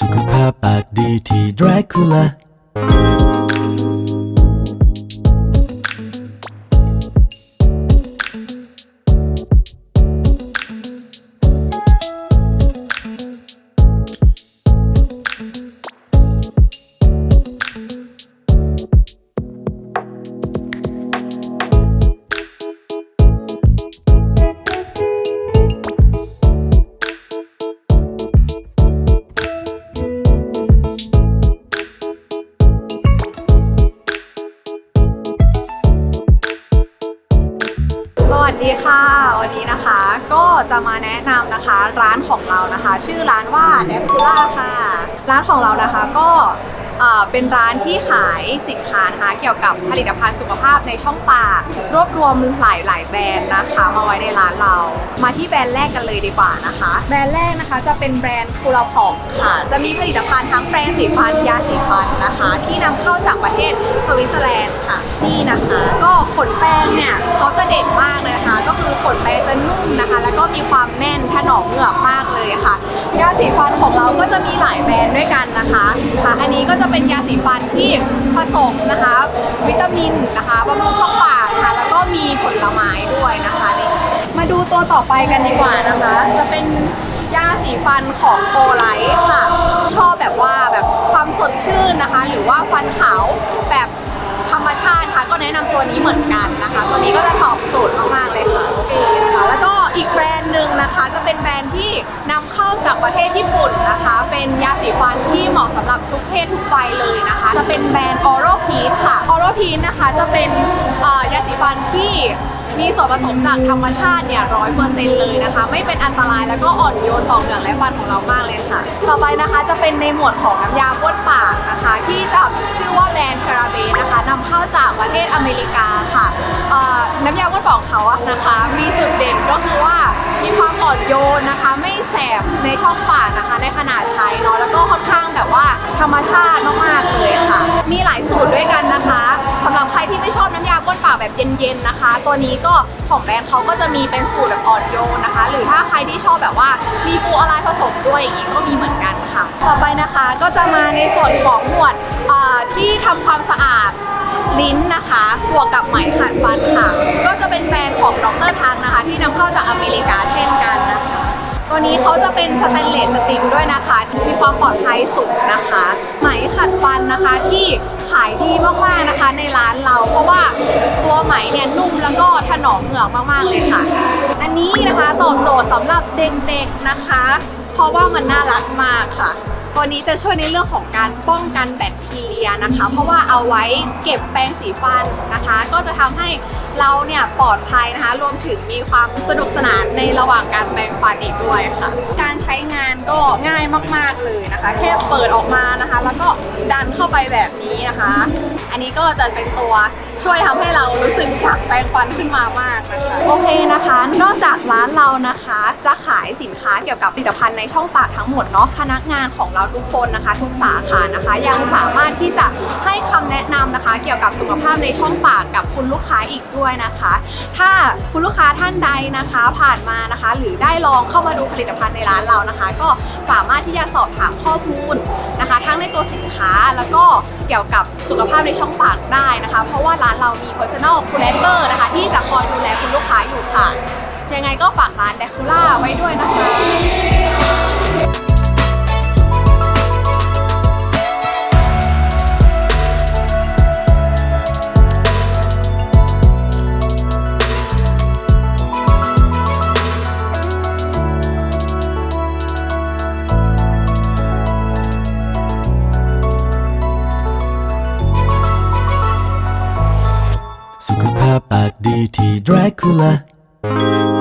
สุขภาพปากดีที่ Dracula สวัสดีค่ะ วันนี้นะคะก็จะมาแนะนำนะคะร้านของเรานะคะ ชื่อร้านว่าเดฟูล่าค่ะ ร้านของเรานะคะก็เป็นร้านที่ขายสินค้านะคะเกี่ยวกับผลิตภัณฑ์สุขภาพในช่องปาก รวบรวมหลายหลายแบรนด์นะคะ มาไว้ในร้านเรา มาที่แบรนด์แรกกันเลยดีกว่านะคะ แบรนด์แรกนะคะจะเป็นแบรนด์คูลาพอกค่ะ จะมีผลิตภัณฑ์ทั้งแปรงสีฟันยาสีฟันนะคะ ที่นำเข้าจากประเทศสวิตเซอร์แลนด์ค่ะนี่นะคะ ก็ขนแป้งเนี่ย เขาจะเด่นมากเลยนะคะก็คือขนแป้งจะนุ่มนะคะ แล้วก็มีความแน่นถนอมเหงือกมากเลยค่ะยาสีฟันของเราก็จะมีหลายแบรนด์ด้วยกันนะคะค่ะอันนี้ก็จะเป็นยาสีฟันที่ผสมนะคะ วิตามินนะคะบำรุงช่องปากค่ะแล้วก็มีผลไม้ด้วยนะคะนี่มาดูตัวต่อไปกันดีกว่านะคะ จะเป็นยาสีฟันของโอไลท์ค่ะ ชอบแบบว่าแบบความสดชื่นนะคะ หรือว่าฟันขาวแบบ ชาติค่ะก็แนะนำตัวนี้เหมือนกันนะคะ ตัวนี้ก็จะตอบโจทย์มากๆเลยค่ะนี่ะคะแล้วก็อีกแบรนด์หนึ่งนะคะ จะเป็นแบรนด์ที่นำเข้าจากประเทศญี่ปุ่นนะคะ เป็นยาสีฟันที่เหมาะสำหรับทุกเพศทุกวัยเลยนะคะ จะเป็นแบรนด์ออโรพีค่ะออโรพีนะคะจะเป็นยาสีฟันที่ มีส่วนผสมจากธรรมชาติเนี่ยร้อยเปอร์เซ็นต์เลยนะคะ ไม่เป็นอันตรายแล้วก็อ่อนโยนต่อเหงือกและฟันของเรามากเลยค่ะ ต่อไปนะคะจะเป็นในหมวดของน้ำยาบ้วนปากนะคะ ที่จะชื่อว่าแบรนด์คาราเบนะคะนำเข้าจากประเทศอเมริกาค่ะน้ำยาบ้วนปากเขาอะนะคะ มีจุดเด่นก็คือว่ามีความอ่อนโยนนะคะ ไม่แสบในช่องปากนะคะ ในขณะใช้เนาะแล้วก็ค่อนข้างแบบว่าธรรมชาติมากๆเลยค่ะ มีหลายสูตรด้วยกัน แบบเย็นๆนะคะ ตัวนี้ก็ของแบรนด์เขาก็จะมีเป็นสูตรแบบอ่อนโยนนะคะ หรือถ้าใครที่ชอบแบบว่ามีฟูอะไรผสมด้วยอย่างนี้ก็มีเหมือนกันค่ะ ต่อไปนะคะก็จะมาในส่วนของหมวดที่ทำความสะอาดลิ้นนะคะบวกกับไหมขัดฟันค่ะ ก็จะเป็นแบรนด์ของดรทังนะคะ ที่นำเข้าจากอเมริกาเช่นกันนะคะ ตัวนี้เขาจะเป็นสแตนเลสสตีลด้วยนะคะมีความปลอดภัยสูงนะคะ ไหมขัดฟันนะคะที่ขายดีมากๆนะคะในร้านเรา เพราะว่าตัวไหมเนี่ยนุ่มแล้วก็ถนอมเหงือกมากๆเลยค่ะ อันนี้นะคะตอบโจทย์สำหรับเด็กๆนะคะ เพราะว่ามันน่ารักมากค่ะตัวนี้จะช่วยในเรื่องของการป้องกันแบคทีเรียนะคะ เพราะว่าเอาไว้เก็บแปรงสีฟันนะคะ ก็จะทำให้ เราเนี่ยปลอดภัยนะคะ รวมถึงมีความสนุกสนานในระหว่างการแปรงฟันอีกด้วยค่ะ การใช้งานก็ง่ายมากๆเลยนะคะ แค่เปิดออกมานะคะ แล้วก็ดันเข้าไปแบบนี้นะคะ อันนี้ก็จะเป็นตัวช่วยทำให้เรารู้สึกอยากแปรงฟันขึ้นมามากนะคะโอเคนะคะ นอกจากร้านเรานะคะ จะขายสินค้าเกี่ยวกับผลิตภัณฑ์ในช่องปากทั้งหมดเนาะพนักงานของเราทุกคนนะคะ ทุกสาขานะคะ ยังสามารถที่จะให้คำแนะนำนะคะ เกี่ยวกับสุขภาพในช่องปากกับคุณลูกค้าอีกด้วยนะคะ ถ้าคุณลูกค้าท่านใดนะคะผ่านมานะคะ หรือได้ลองเข้ามาดูผลิตภัณฑ์ในร้านเรานะคะ ก็สามารถที่จะสอบถามข้อมูลนะคะ ทั้งในตัวสินค้าแล้วก็เกี่ยวกับสุขภาพในช่องปากได้นะคะ เพราะว่าร้านเรามี personal curator นะคะ ที่จะคอยดูแลคุณลูกค้าอยู่ค่ะ ยังไงก็ฝากร้าน d e c u l a ไว้ด้วยนะคะ สุขภาพปากดีที่ดรากูล่า